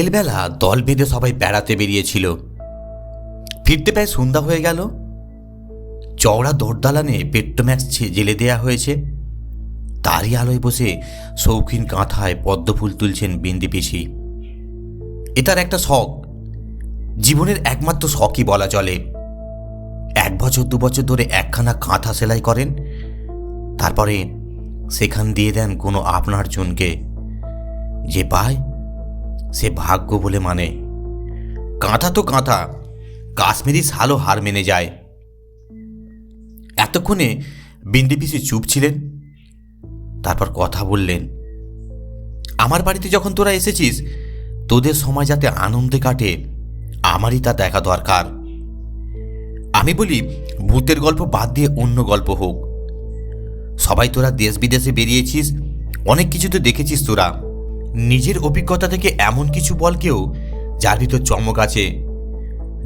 বিকেলবেলা দল বেঁধে সবাই বেড়াতে বেরিয়েছিল। ফিরতে প্রায় সন্ধ্যা হয়ে গেল। চওড়া দরদালানে পেট্রোম্যাক্স ছে- জেলে দেয়া হয়েছে। তারই আলোয় বসে শৌখিন কাঁথায় পদ্মফুল তুলছেন বিন্দি পিসি। এ তার একটা শখ। জীবনের একমাত্র শখই বলা চলে। এক বছর, দু বছর ধরে একখানা কাঁথা সেলাই করেন। তারপরে সেখান দিয়ে দেন কোনো আপনার জনকে। যে পায় সে ভাগ্য বলে মানে। কাঁথা তো কাঁথা, কাশ্মীরি শালও হার মেনে যায়। এতক্ষণে বিন্দি পিসি চুপ ছিলেন, তারপর কথা বললেন, আমার বাড়িতে যখন তোরা এসেছিস, তোদের সময় যাতে আনন্দে কাটে, আমারই তা দেখা দরকার। আমি বলি, ভূতের গল্প বাদ দিয়ে অন্য গল্প হোক। সবাই তোরা দেশ বিদেশে বেরিয়েছিস, অনেক কিছু তো দেখেছিস তোরা। নিজের অভিজ্ঞতা থেকে এমন কিছু বল কেউ, যার ভিতর চমক আছে,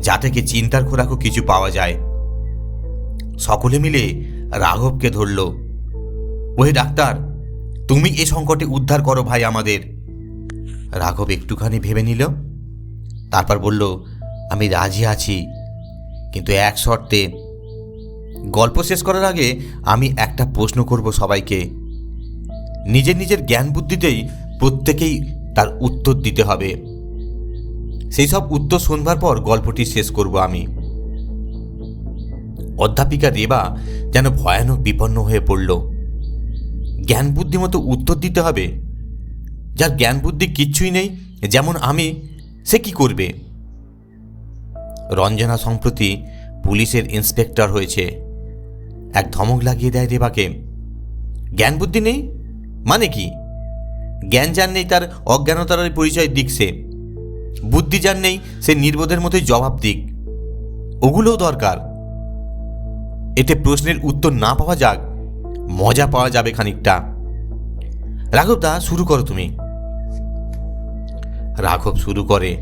যা থেকে চিন্তার খোরাকও কিছু পাওয়া যায়। সকলে মিলে রাঘবকে ধরল। ওহে ডাক্তার, তুমি এ সংকটে উদ্ধার করো ভাই আমাদের। রাঘব একটুখানি ভেবে নিল। তারপর বলল, আমি রাজি আছি, কিন্তু এক শর্তে। গল্প শেষ করার আগে আমি একটা প্রশ্ন করব সবাইকে। নিজের নিজের জ্ঞান বুদ্ধিতেই প্রত্যেকেই তার উত্তর দিতে হবে। সেই সব উত্তর শুনবার পর গল্পটি শেষ করব আমি। অধ্যাপিকা রেবা যেন ভয়ানক বিপন্ন হয়ে পড়ল। জ্ঞান বুদ্ধি মতো উত্তর দিতে হবে, যার জ্ঞান বুদ্ধি কিচ্ছুই নেই, যেমন আমি, সে কি করবে? রঞ্জনা সম্প্রতি পুলিশের ইন্সপেক্টর হয়েছে। এক ধমক লাগিয়ে দেয় রেবাকে জ্ঞান বুদ্ধি নেই? মানে কি? জ্ঞান যার নেই তার অজ্ঞানতার পরিচয় দিক সে। বুদ্ধি যার নেই, সে নির্বোধের মতোই জবাব দিক। ওগুলোও দরকার। এতে প্রশ্নের উত্তর না পাওয়া যাক, মজা পাওয়া যাবে খানিকটা। রাঘব দা, শুরু করো তুমি। রাঘব শুরু করে।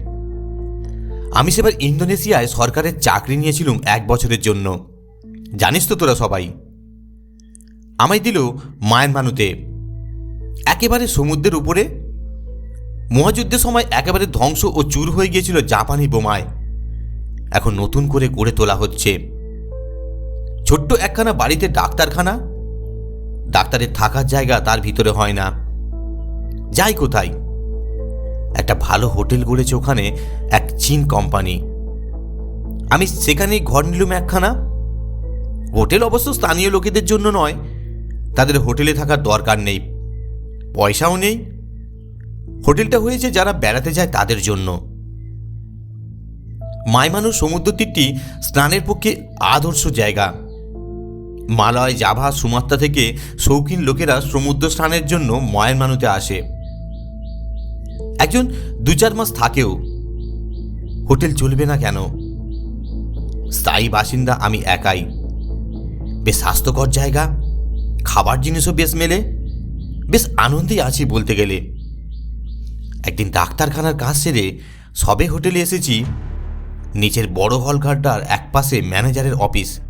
আমি সেবার ইন্দোনেশিয়ায় সরকারের চাকরি নিয়েছিলুম এক বছরের জন্য। জানিস তো তোরা সবাই? আমায় দিল মায়ের মায়ানমানুতে একেবারে সমুদ্রের উপরে। মহাযুদ্ধের সময় একেবারে ধ্বংস ও চুর হয়ে গিয়েছিল জাপানি বোমায়। এখন নতুন করে গড়ে তোলা হচ্ছে। ছোট্ট একখানা বাড়িতে ডাক্তারখানা। ডাক্তারের থাকার জায়গা তার ভিতরে হয় না। যাই কোথায়। একটা ভালো হোটেল গড়েছে ওখানে এক চীন কোম্পানি। আমি সেখানেই ঘর নিলুম একখানা। হোটেল অবশ্য স্থানীয় লোকেদের জন্য নয়। তাদের হোটেলে থাকার দরকার নেই। পয়সাও নেই। হোটেলটা হয়েছে যারা বেড়াতে যায় তাদের জন্য। মাইমানুর সমুদ্র তীরটি স্নানের পক্ষে আদর্শ জায়গা। মালয়, জাভা, সুমাত্রা থেকে শৌখিন লোকেরা সমুদ্র স্নানের জন্য ময়ানমানুতে আসে। একজন দু চার মাস থাকেও। হোটেল চলবে না কেন? স্থায়ী বাসিন্দা আমি একাই। বেশ স্বাস্থ্যকর জায়গা। খাবার জিনিসও বেশ মেলে। বেশ আনন্দেই আছি বলতে গেলে। একদিন ডাক্তারখানার কাজ সেরে সবে হোটেলে এসেছি। নিচের বড় হলঘরটার এক পাশে ম্যানেজারের অফিস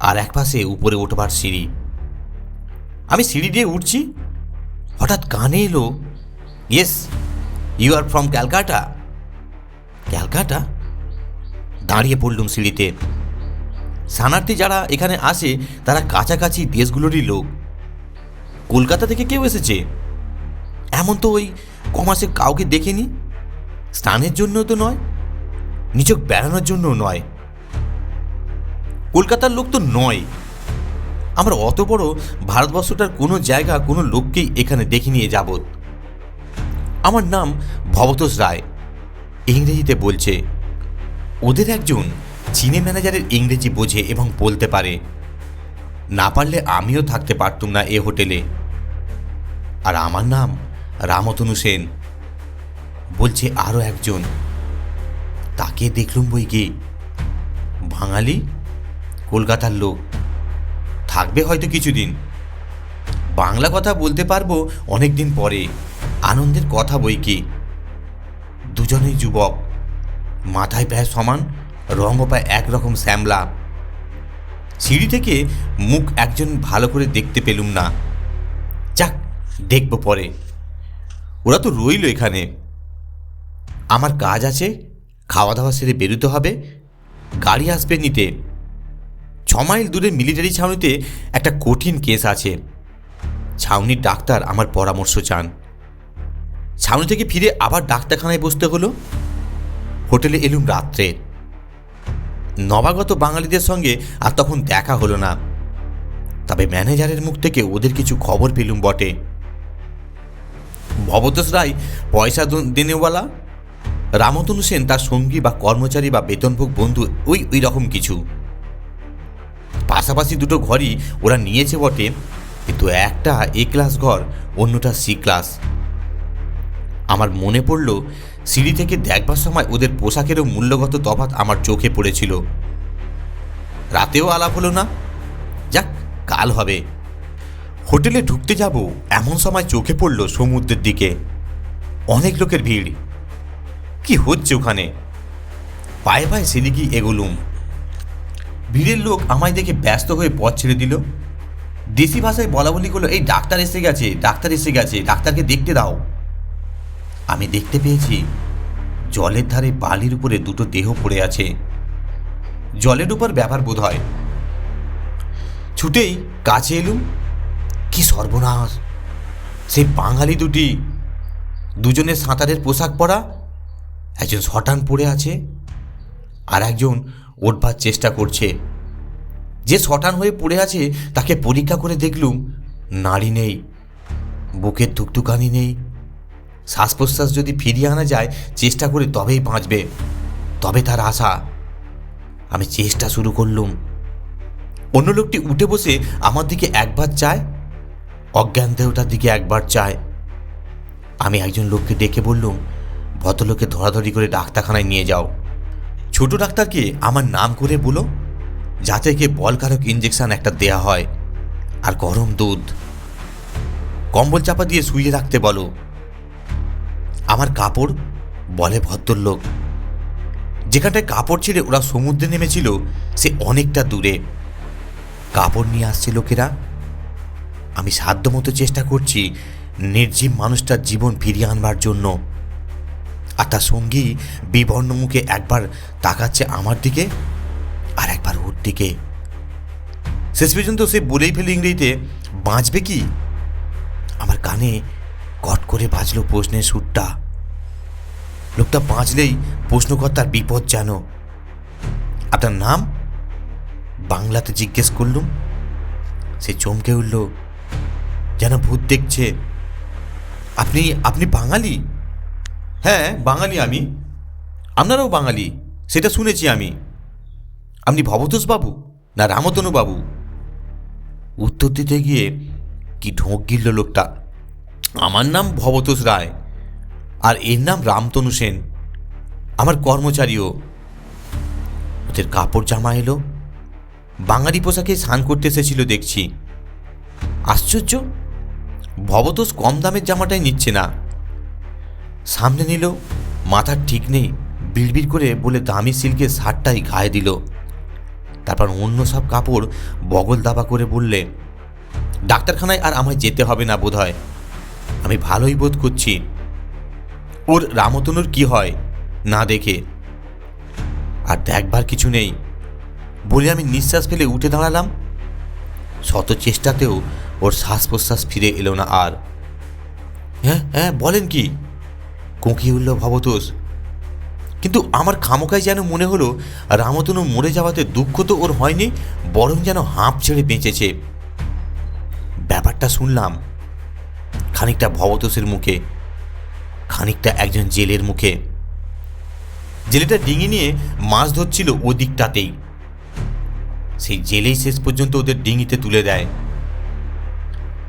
আর এক পাশে উপরে ওঠবার সিঁড়ি। আমি সিঁড়ি দিয়ে উঠছি। হঠাৎ কানে এলো, yes, you are from Calcutta? Calcutta? দাঁড়িয়ে পড়লুম সিঁড়িতে। সানার্থী যারা এখানে আসে, তারা কাছাকাছি দেশগুলোরই লোক। কলকাতা থেকে কেউ এসেছে? এমন তো ওই কমাসে কাউকে দেখেনি? স্নানের জন্য তো নয় নিচক বেড়ানোর জন্য নয়। কলকাতার লোক তো নয়। আমরা অত বড় ভারতবর্ষটার কোনো জায়গা, কোনো লোককেই এখানে দেখে নিয়ে যাবত আমার নাম ভবতোষ রায়, ইংরেজিতে বলছে, ওদের একজন চীনে ম্যানেজারের ইংরেজি বোঝে এবং বলতে পারে। না পারলে আমিও থাকতে পারতুম না এ হোটেলে। আর আমার নাম রামতনু সেন। বলছে আরও একজন। তাকে দেখলুম বই কি? বাঙালি? কলকাতার লোক। থাকবে হয়তো কিছুদিন। বাংলা কথা বলতে পারব অনেক দিন পরে। আনন্দের কথা বই কি? দুজনেই যুবক। মাথায় প্রায় সমান রঙও প্রায় একরকম শ্যামলা। সিঁড়ি থেকে মুখ একজন ভালো করে দেখতে পেলুম না। দেখব পরে। ওরা তো রইল এখানে। আমার কাজ আছে খাওয়া দাওয়া সেরে বেরোতে হবে, গাড়ি আসবে নিতে। ছ মাইল দূরে মিলিটারি ছাউনিতে একটা কঠিন কেস আছে। ছাউনির ডাক্তার আমার পরামর্শ চান। ছাউনি থেকে ফিরে আবার ডাক্তারখানায় বসতে হলো। হোটেলে এলুম রাত্রে। নবাগত বাঙালিদের সঙ্গে আর তখন দেখা হলো না। তবে ম্যানেজারের মুখ থেকে ওদের কিছু খবর পেলুম বটে। ভবতোষ রায় পয়সা দেনেওয়ালা? রামতনু সেন তার সঙ্গী বা কর্মচারী বা বেতনভোগ বন্ধু, ওই ওই রকম কিছু। পাশাপাশি দুটো ঘরই ওরা নিয়েছে বটে, কিন্তু একটা এ ক্লাস ঘর, অন্যটা সি ক্লাস। আমার মনে পড়ল, সিঁড়ি থেকে দেখবার সময় ওদের পোশাকেরও মূল্যগত তফাত আমার চোখে পড়েছিল। রাতেও আলাপ হলো না? যাক, কাল হবে। হোটেলে ঢুকতে যাব, এমন সময় চোখে পড়ল সমুদ্রের দিকে। অনেক লোকের ভিড়। কি হচ্ছে ওখানে? পায়ে পায়ে সেদিকেই এগোলুম। ভিড়ের লোক আমায় দেখে ব্যস্ত হয়ে পথ ছেড়ে দিল। দেশি ভাষায় বলা বলি করল, এই ডাক্তার এসে গেছে, ডাক্তার এসে গেছে, ডাক্তারকে দেখতে দাও। আমি দেখতে পেয়েছি, জলের ধারে বালির উপরে দুটো দেহ পড়ে আছে। জলের উপর ব্যাপার বোধ হয় ছুটেই কাছে এলুম। কি সর্বনাশ? সেই বাঙালি দুটি, দুজনের সাঁতারের পোশাক পরা, একজন শটান পড়ে আছে আর একজন ওঠবার চেষ্টা করছে। যে শটান হয়ে পড়ে আছে, তাকে পরীক্ষা করে দেখলুম নাড়ি নেই, বুকের ধুকধুকানি নেই। শ্বাস প্রশ্বাস যদি ফিরিয়ে আনা যায়, চেষ্টা করে তবেই বাঁচবে। তবে তার আশা, আমি চেষ্টা শুরু করলুম। অন্য লোকটি উঠে বসে আমার দিকে একবার চায় অজ্ঞান দেহটার দিকে একবার চায়। আমি একজন লোককে ডেকে বললুম, ভদ্রলোককে ধরাধরি করে ডাক্তারখানায় নিয়ে যাও। ছোট ডাক্তারকে আমার নাম করে বলো, যাতে কে বলকারক ইঞ্জেকশন একটা দেয়া হয়। আর গরম দুধ। কম্বল চাপা দিয়ে শুয়ে রাখতে বলো। আমার কাপড়, বলে ভদ্রলোক। যেখানটায় কাপড় ছেড়ে ওরা সমুদ্রে নেমেছিল, সে অনেকটা দূরে। কাপড় নিয়ে আসছে লোকেরা। আমি সাধ্যমতো চেষ্টা করছি নির্জীব মানুষটার জীবন ফিরিয়ে আনবার জন্য। আর তার সঙ্গী বিবর্ণ মুখে একবার তাকাচ্ছে আমার দিকে আর একবার ওর দিকে। শেষ পর্যন্ত সে বলেই ফেলে ইংরেজিতে, বাঁচবে কি? আমার কানে কট করে বাজলো প্রশ্নের সুরটা। লোকটা বাঁচলেই প্রশ্নকর্তার বিপদ যেন। আপনার নাম? বাংলাতে জিজ্ঞেস করলুম। সে চমকে উঠল যেন ভূত দেখছে। আপনি আপনি বাঙালি? হ্যাঁ বাঙালি আমি। আপনারাও বাঙালি, সেটা শুনেছি আমি। আপনি ভবতোষ বাবু না রামতনু বাবু? উত্তর দিতে গিয়ে কি ঢোঁক গিলল লোকটা? আমার নাম ভবতোষ রায়, আর এর নাম রামতনু সেন। আমার কর্মচারীও। ওদের কাপড় জামা এলো। বাঙালি পোশাকে স্নান করতে এসেছিল দেখছি। আশ্চর্য! ভবতোষ কম দামের জামাটাই নিচ্ছে না। সামনে নিল, মাথার ঠিক নেই, বিড়বিড় করে বলে দামি সিল্কের শার্টটাই গায়ে দিল। তারপর অন্য সব কাপড় বগল দাবা করে বললে, ডাক্তারখানায় আর আমায় যেতে হবে না বোধ হয় আমি ভালোই বোধ করছি। ওর রামতনুর কি হয়, না দেখে। আর দেখবার কিছু নেই। বলে আমি নিঃশ্বাস ফেলে উঠে দাঁড়ালাম। শত চেষ্টাতেও ওর শ্বাস প্রশ্বাস ফিরে এলো না আর। হ্যাঁ হ্যাঁ বলেন কি? কোঁকিয়ে উঠল ভবতোষ। কিন্তু আমার খামোকায় যেন মনে হলো, রামতনু মরে যাওয়াতে দুঃখ তো ওর হয়নি, বরং যেন হাঁপ ছেড়ে বেঁচেছে। ব্যাপারটা শুনলাম খানিকটা ভবতোষের মুখে, খানিকটা একজন জেলের মুখে। জেলেটা ডিঙি নিয়ে মাছ ধরছিল ওদিকটাতেই। সেই জেলেই শেষ পর্যন্ত ওদের ডিঙিতে তুলে দেয়।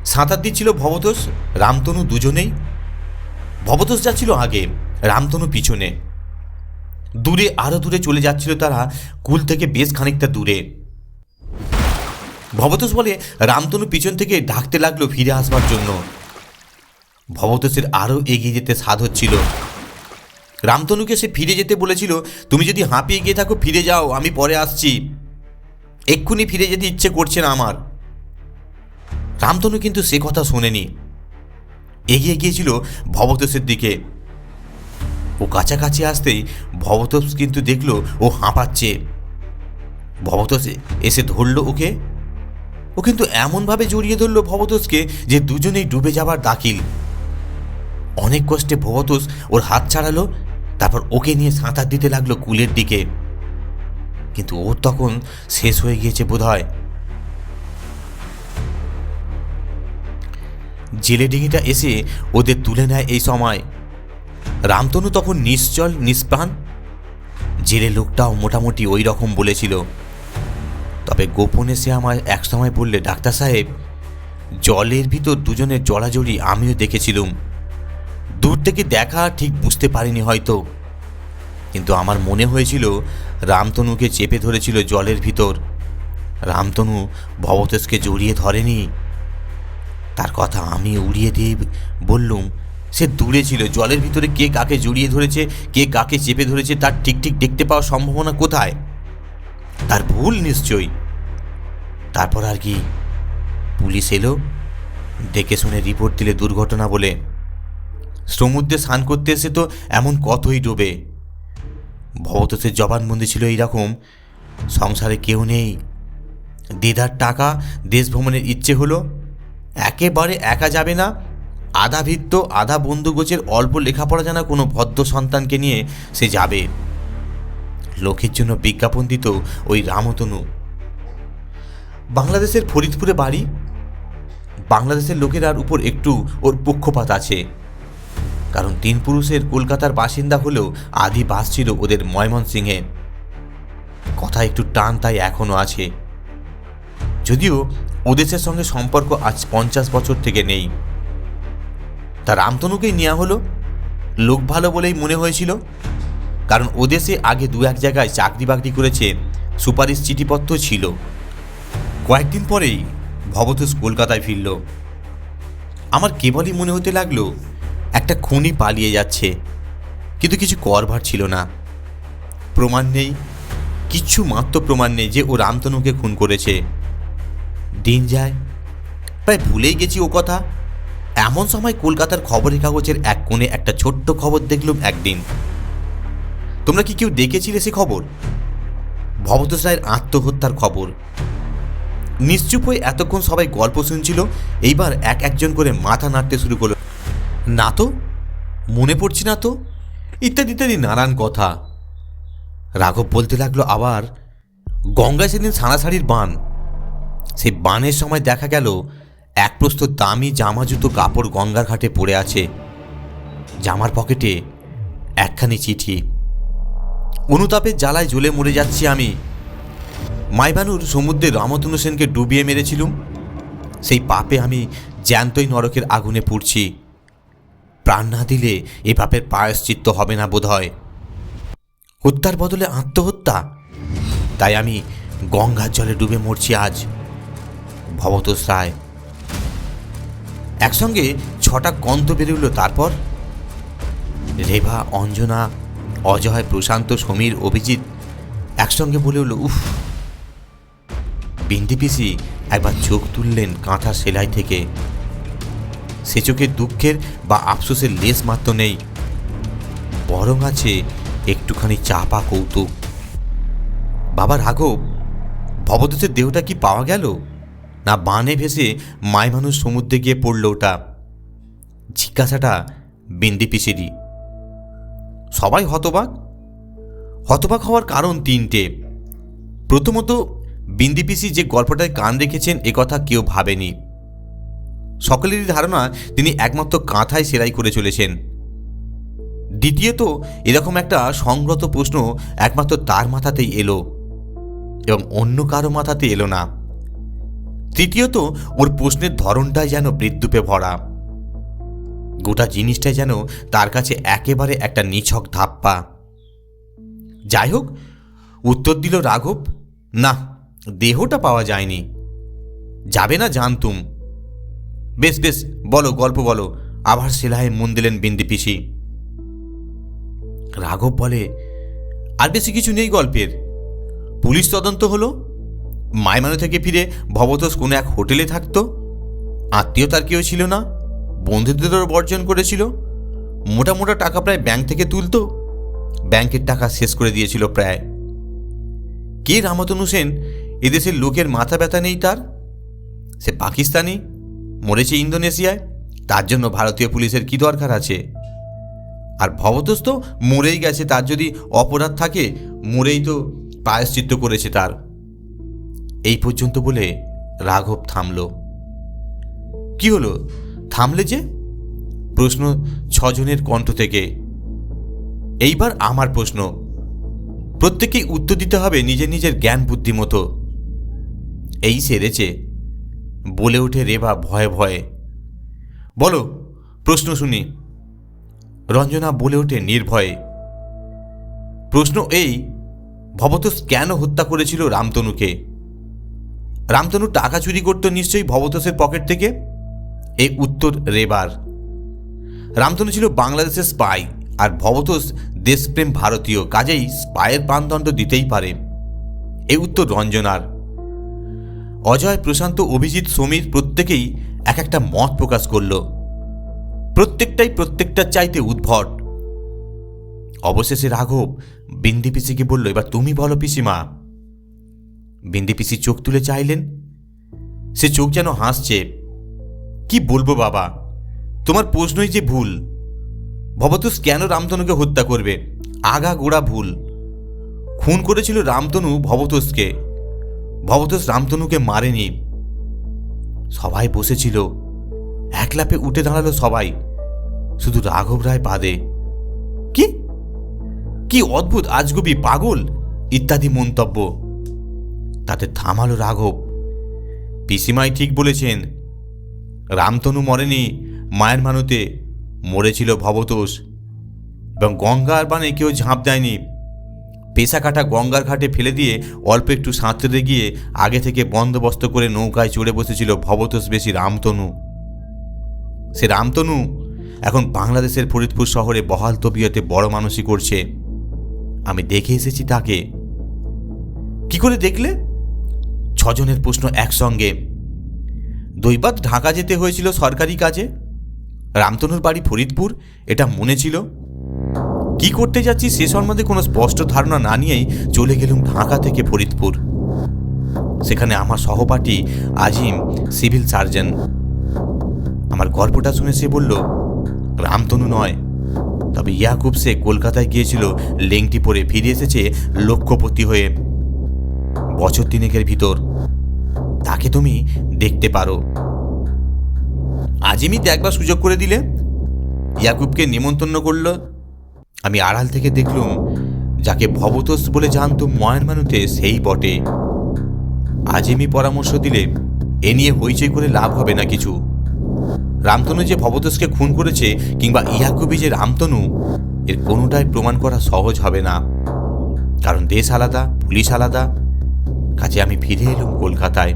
সাঁতার দিচ্ছিল ভবতোষ, রামতনু দুজনেই। ভবতোষ যাচ্ছিল আগে, রামতনু পিছনে। দূরে, আরও দূরে চলে যাচ্ছিল তারা, কুল থেকে বেশ খানিকটা দূরে। ভবতোষ বলে, রামতনু পিছন থেকে ডাকতে লাগল ফিরে আসবার জন্য। ভবতোষের আরও এগিয়ে যেতে সাধ হচ্ছিল। রামতনুকে সে ফিরে যেতে বলেছিল, তুমি যদি হাঁপিয়ে গিয়ে থাকো, ফিরে যাও, আমি পরে আসছি। এক্ষুনি ফিরে যেতে ইচ্ছে করছে না আমার। রামতনু কিন্তু সে কথা শোনেনি। এগিয়ে গিয়েছিল ভবতোষের দিকে। ও কাছাকাছি আসতেই ভবতোষ কিন্তু দেখল ও হাঁপাচ্ছে। ভবতোষ এসে ধরলো ওকে। ও কিন্তু এমনভাবে জড়িয়ে ধরল ভবতোষকে যে দুজনেই ডুবে যাবার দাখিল। অনেক কষ্টে ভবতোষ ওর হাত ছাড়ালো, তারপর ওকে নিয়ে সাঁতার দিতে লাগল কুলের দিকে। কিন্তু ওর তখন শেষ হয়ে গিয়েছে বোধ জেলে ডিঙিটা এসে ওদের তুলে নেয় এই সময়। রামতনু তখন নিশ্চল, নিষ্প্রাণ। জেলে লোকটাও মোটামুটি ওই রকম বলেছিল। তবে গোপনে সে আমায় একসময় বললে, ডাক্তার সাহেব, জলের ভিতর দুজনের জড়াজড়ি আমিও দেখেছিলুম। দূর থেকে দেখা ঠিক বুঝতে পারিনি হয়তো। কিন্তু আমার মনে হয়েছিল রামতনুকে চেপে ধরেছিল জলের ভিতর। রামতনু ভবতেশকে জড়িয়ে ধরেনি। তার কথা আমি উড়িয়ে দিয়ে বললুম, সে দূরে ছিল, জলের ভিতরে কে কাকে জড়িয়ে ধরেছে, কে কাকে চেপে ধরেছে, তার ঠিক ঠিক দেখতে পাওয়ার সম্ভাবনা কোথায়? তার ভুল নিশ্চয়ই। তারপর আর কি? পুলিশ এলো, দেখে শুনে রিপোর্ট দিলে দুর্ঘটনা বলে। সমুদ্রে স্নান করতে এসে তো এমন কতই ডোবে? ভবতোষের জবানবন্দি ছিল এইরকম, সংসারে কেউ নেই। দিদার টাকা দেশ ভ্রমণের ইচ্ছে হলো একেবারে একা যাবে না। আধা ভিত্ত আধা বন্ধুগোছের অল্প লেখাপড়া জানা কোনো ভদ্র সন্তানকে নিয়ে সে যাবে। লোকের জন্য বিজ্ঞাপন দিত ওই রামতনু। বাংলাদেশের ফরিদপুরে বাড়ি? বাংলাদেশের লোকেরার উপর একটু ওর পক্ষপাত আছে। কারণ তিন পুরুষের কলকাতার বাসিন্দা হলেও আদি বাস ছিল ওদের ময়মনসিংহে। কথা একটু টান তাই এখনও আছে। যদিও ওদেশের সঙ্গে সম্পর্ক আজ পঞ্চাশ বছর থেকে নেই। তা রামতনুকেই নেওয়া হলো? লোক ভালো বলেই মনে হয়েছিল। কারণ ওদেশে আগে দু এক জায়গায় চাকরি বাকরি করেছে সুপারিশ চিঠিপত্র ছিল। কয়েকদিন পরেই ভবতোষ কলকাতায় ফিরল। আমার কেবলই মনে হতে লাগল, একটা খুনি পালিয়ে যাচ্ছে। কিন্তু কিছু করবার ছিল না। প্রমাণ নেই, কিচ্ছু মাত্র প্রমাণ নেই যে ও রামতনুকে খুন করেছে। দিন যায়। প্রায় ভুলেই গেছি ও কথা। এমন সময় কলকাতার খবরের কাগজের এক কোণে একটা ছোট্ট খবর দেখলুম একদিন। তোমরা কি কেউ দেখেছিলে সে খবর? ভবতোষ রায়ের আত্মহত্যার খবর। নিশ্চুপ হয়ে এতক্ষণ সবাই গল্প শুনছিল, এইবার এক একজন করে মাথা নাড়তে শুরু করল। না তো, মনে পড়ছে না তো? ইত্যাদি ইত্যাদি নানান কথা। রাঘব বলতে লাগল আবার, গঙ্গায় সেদিন সাড়াসাড়ির বান। সেই বানের সময় দেখা গেল, এক প্রস্ত দামি জামা জুতো কাপড় গঙ্গার ঘাটে পড়ে আছে। জামার পকেটে একখানি চিঠি। অনুতাপের জ্বালায় জ্বলে মরে যাচ্ছি আমি। মাইবানুর সমুদ্রে রামতনু সেনকে ডুবিয়ে মেরেছিলুম। সেই পাপে আমি জ্যান্তই নরকের আগুনে পুড়ছি। প্রাণ না দিলে এ পাপের পায়শ্চিত্ত হবে না বোধ হয় হত্যার বদলে আত্মহত্যা? তাই আমি গঙ্গার জলে ডুবে মরছি আজ। ভবতোষ রায় একসঙ্গে ছটা কন্ত বেরোলো তারপর? রেভা, অঞ্জনা, অজয়, প্রশান্ত, সমীর, অভিজিৎ একসঙ্গে বলে উঠল, উফ। বিন্দি পিসি একবার চোখ তুললেন কাঁথা সেলাই থেকে। সে চোখে দুঃখের বা আফসোসের লেশ মাত্র নেই। বরং আছে একটুখানি চাপা কৌতুক। বাবা রাঘব ভবদোষের দেহটা কি পাওয়া গেল? না বানে ভেসে মায় মানুষ সমুদ্রে গিয়ে পড়ল ওটা। জিজ্ঞাসাটা বিন্দি পিসিরই। সবাই হতবাক? হতবাক হওয়ার কারণ তিনটে। প্রথমত, বিন্দি পিসি যে গল্পটায় কান রেখেছেন কথা কেউ ভাবেনি। সকলেরই ধারণা, তিনি একমাত্র কাঁথায় সেলাই করে চলেছেন। দ্বিতীয়ত, এরকম একটা সংগত প্রশ্ন একমাত্র তার মাথাতেই এলো এবং অন্য কারও মাথাতে এলো না। তৃতীয়ত, ওর প্রশ্নের ধরনটাই যেন বিদ্যুপে ভরা। গোটা জিনিসটাই যেন তার কাছে একেবারে একটা নিছক ধাপ্পা। যাই হোক, উত্তর দিল রাঘব, না, দেহটা পাওয়া যায়নি। যাবে না জানতুম। বেশ বেশ, বলো, গল্প বলো, আবার সেলাইয়ে মন দিলেন বিন্দি পিসি। রাঘব বলে, আর বেশি কিছু নেই গল্পের। পুলিশ তদন্ত হলো মায়মানো থেকে ফিরে ভবতোষ কোনো এক হোটেলে থাকতো। আত্মীয়তার কেউ ছিল না বন্ধুদেরও বর্জন করেছিল, মোটা মোটা টাকা প্রায় ব্যাংক থেকে তুলতো, ব্যাংকের টাকা শেষ করে দিয়েছিল প্রায়। কে রামতনু সেন এদেশের লোকের মাথা ব্যথা নেই তার? সে পাকিস্তানি, মরেছে ইন্দোনেশিয়ায়, তার জন্য ভারতীয় পুলিশের কি দরকার আছে? আর ভবতোষ তো মরেই গেছে, তার যদি অপরাধ থাকে, মরেই তো প্রায়শ্চিত্ত করেছে তার। এই পর্যন্ত বলে রাঘব থামল। কি হলো? থামলে যে? প্রশ্ন ছজনের কণ্ঠ থেকে। এইবার আমার প্রশ্ন। প্রত্যেকেই উত্তর দিতে হবে নিজের নিজের জ্ঞান বুদ্ধি মতো। এই সেরেছে। বলে ওঠে রেবা ভয়ে ভয়ে। বলো, প্রশ্ন শুনি। রঞ্জনা বলে ওঠে নির্ভয়ে। প্রশ্ন এই, ভবতোষ কেন হত্যা করেছিল রামতনুকে? রামতনু টাকা চুরি করতো নিশ্চয়ই ভবতোষের পকেট থেকে? এই উত্তর রেবার। রামতনু ছিল বাংলাদেশের স্পাই আর ভবতোষ দেশপ্রেম ভারতীয়, কাজেই স্পায়ের প্রাণদণ্ড দিতেই পারে। এ উত্তর রঞ্জনার। অজয়, প্রশান্ত, অভিজিৎ, সমীর প্রত্যেকেই এক একটা মত প্রকাশ করল। প্রত্যেকটাই প্রত্যেকটার চাইতে উদ্ভট। অবশেষে রাঘব, বিন্দি পিসিকে বলল, এবার তুমি বলো পিসিমা। বিন্দি পিসি চোখ তুলে চাইলেন। সে চোখ যেন হাসছে। কি বলব বাবা? তোমার প্রশ্নই যে ভুল। ভবতোষ কেন রামতনুকে হত্যা করবে? আগা গোড়া ভুল। খুন করেছিল রামতনু ভবতোষকে। ভবতোষ রামতনুকে মারেনি। সবাই বসেছিল। একলাপে উঠে দাঁড়াল সবাই। শুধু রাঘব রায় বাদে। কি? কি অদ্ভুত আজগুবি, পাগল? ইত্যাদি মন্তব্য। তাতে থামালো রাঘব। পিসিমাই ঠিক বলেছেন, রামতনু মরেনি, মায়ের মানুতে মরেছিল ভবতোষ। এবং গঙ্গার বানে কেউ ঝাঁপ দেয়নি। পেশা কাটা গঙ্গার ঘাটে ফেলে দিয়ে অল্প একটু সাঁতরে গিয়ে আগে থেকে বন্দোবস্ত করে নৌকায় চড়ে বসেছিল ভবতোষ বেশি রামতনু। সে রামতনু এখন বাংলাদেশের ফরিদপুর শহরে বহাল তবিয়তে বড় মানুষই করছে। আমি দেখে এসেছি তাকে। কি করে দেখলে? ছজনের প্রশ্ন একসঙ্গে। দৈবাত ঢাকা যেতে হয়েছিল সরকারি কাজে? রামতনুর বাড়ি ফরিদপুর, এটা মনে ছিল? কি করতে যাচ্ছি সে সম্বন্ধে কোনো স্পষ্ট ধারণা না নিয়েই চলে গেলুম ঢাকা থেকে ফরিদপুর। সেখানে আমার সহপাঠী আজিম, সিভিল সার্জন। আমার গল্পটা শুনে সে বলল, রামতনু নয়। তবে ইয়াকুব সে কলকাতায় গিয়েছিল, লেংটি পরে ফিরে এসেছে লক্ষ্যপতি হয়ে। বছর তিনেকের ভিতর তাকে তুমি দেখতে পারো। আজিমই দেখবার সুযোগ করে দিলে। ইয়াকুবকে নিমন্ত্রণ করল। আমি আড়াল থেকে দেখলুম, যাকে ভবতোষ বলে জানতো ময়ান মানুতে সেই বটে। আজিমি পরামর্শ দিলে, এ নিয়ে হইচই করে লাভ হবে না কিছু। রামতনু যে ভবতোষকে খুন করেছে, কিংবা ইয়াকুবি যে রামতনু, এর কোনোটাই প্রমাণ করা সহজ হবে না। কারণ দেশ আলাদা, পুলিশ আলাদা। কাজে আমি ফিরে এলুম কলকাতায়।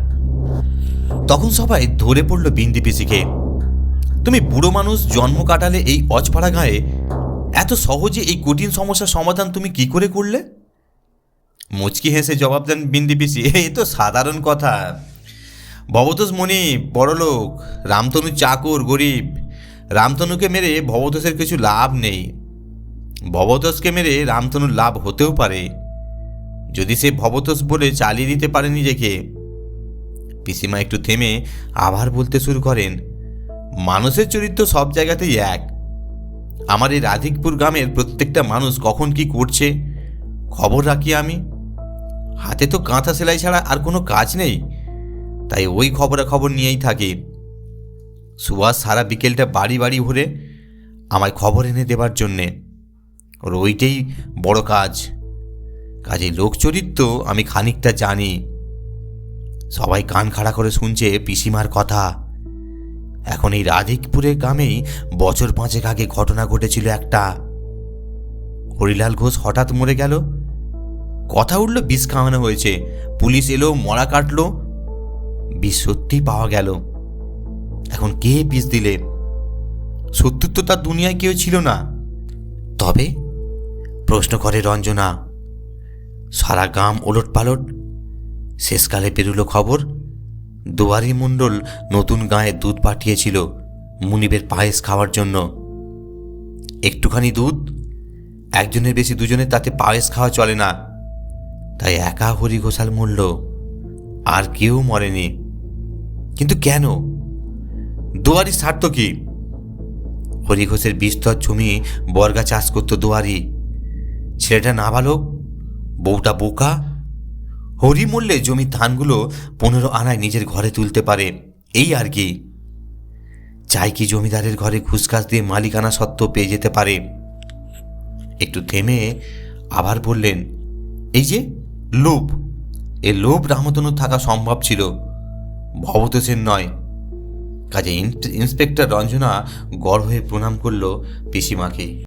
তখন সবাই ধরে পড়ল বিন্দি পিসিকে। তুমি বুড়ো মানুষ, জন্ম কাটালে এই অজপাড়া গায়ে এত সহজে এই কঠিন সমস্যার সমাধান তুমি কি করে করলে? মুচকি হেসে জবাব দেন বিন্দি পিসি এই তো সাধারণ কথা। ভবতোষ মণি বড়লোক, রামতনু চাকর, গরিব। রামতনুকে মেরে ভবতোষের কিছু লাভ নেই। ভবতোষকে মেরে রামতনুর লাভ হতেও পারে। যদি সে ভবতোষ বলে চালিয়ে দিতে পারে নিজেকে পিসিমা একটু থেমে আবার বলতে শুরু করেন, মানুষের চরিত্র সব জায়গাতেই এক। আমার এই রাধিকপুর গ্রামের প্রত্যেকটা মানুষ কখন কি করছে, খবর রাখি আমি। হাতে তো কাঁথা সেলাই ছাড়া আর কোনো কাজ নেই, তাই ওই খবরাখবর নিয়েই থাকি। সুভাষ সারা বিকেলটা বাড়ি বাড়ি ঘুরে আমায় খবর এনে দেবার জন্যে। ওর ওইটাই বড় কাজ। কাজে লোকচরিত্র আমি খানিকটা জানি। সবাই কান খাড়া করে শুনছে পিসিমার কথা। এখন এই রাধিকপুরের গ্রামেই বছর পাঁচেক আগে ঘটনা ঘটেছিল একটা। হরিলাল ঘোষ হঠাৎ মরে গেল। কথা উঠল বিষ খাওয়ানো হয়েছে। পুলিশ এলো, মরা কাটলো। বিষ সত্যি পাওয়া গেল। এখন কে বিষ দিলে? সত্যি তো তার দুনিয়ায় কেউ ছিল না। তবে প্রশ্ন করে রঞ্জনা, সারা গ্রাম ওলট পালট শেষকালে পেরুলো খবর, দুয়ারি মণ্ডল নতুন গায়ে দুধ পাঠিয়েছিল মুনিবের পায়েস খাওয়ার জন্য। একটুখানি দুধ? একজনের বেশি দুজনের তাতে পায়েস খাওয়া চলে না। তাই একা হরি ঘোষাল মূল্য আর কেউ মরেনি। কিন্তু কেন? দুয়ারি স্বার্থ কি? হরি ঘোষের বিস্তর জমি বর্গা চাষ করতো দুয়ারি। ছেলেটা না নাবালক, বউটা বোকা হরি মূল্যে জমির ধানগুলো পনেরো আনায় নিজের ঘরে তুলতে পারে। এই আর কি। চাই কি জমিদারের ঘরে ঘুষকাস দিয়ে মালিকানা সত্ত্ব পেয়ে যেতে পারে। একটু থেমে আবার বললেন, এই যে, লোভ। এ লোভ রামতনু থাকা সম্ভব ছিল। ভবতোষের নয়। কাজে ইন্সপেক্টর রঞ্জনা গড় হয়ে প্রণাম করল পিসিমাকে।